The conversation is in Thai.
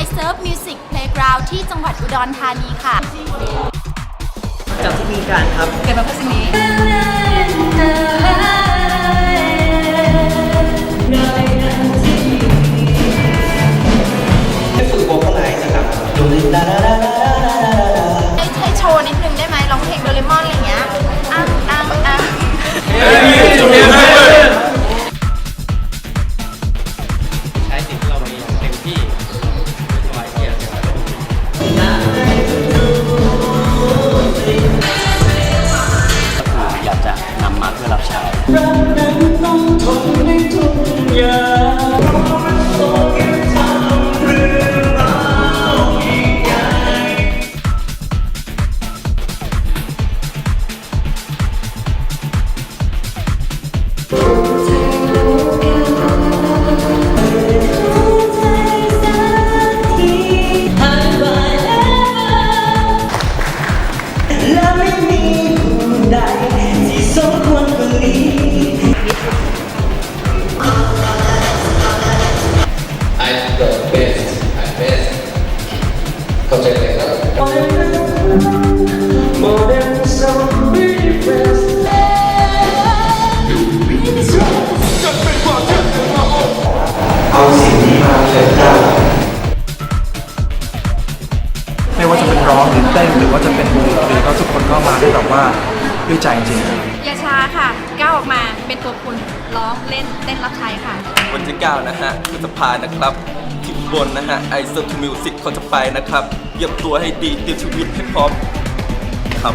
i Surf Music Playground ที่จังหวัดอุดรธานีค่ะ จากที่มีการครับ เกิดมาเพื่อสิ่งนี้ รับใช้รักนั้นต้องทนในทุกอย่าง best I best เข้าใจไหมครับ More than some pretty friends เอาสิ่งนี้มาเกิดได้ไม่ว่าจะเป็นร้องหรือเต้นหรือว่าจะเป็นดนตรีก็ทุกคนก็มาด้วยแบบว่าด้วยใจจริงๆอย่าช้าค่ะ ก้าวออกมาเป็นตัวคุณร้องเล่นเต้นรับใช้ค่ะ วันที่ 9 นะฮะพฤษภานะครับ ที่บนนะฮะไอเซอร์ทูมิวสิกเขาจะไปนะครับเตรียมตัวให้ดีเตรียมชีวิตให้พร้อมครับ